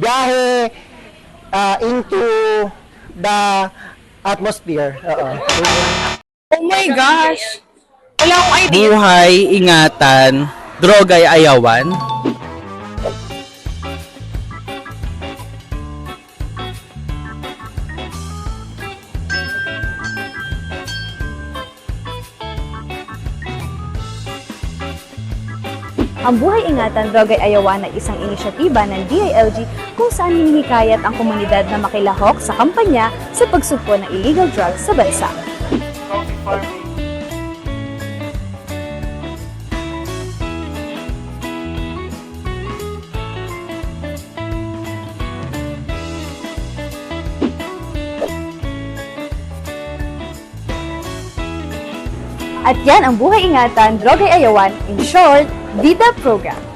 biyahe ah, into the atmosphere. Oo. Oh my gosh! Wala akong idea. Buhay, ingatan, drogay, ayawan. Ang Buhay Ingatan Drogay Ayawan ay isang inisyatiba ng DILG kung saan hinihikayat ang komunidad na makilahok sa kampanya sa pagsugpo ng illegal drugs sa bansa. At yan ang Buhay Ingatan Drogay Ayawan, in short, DIDA program.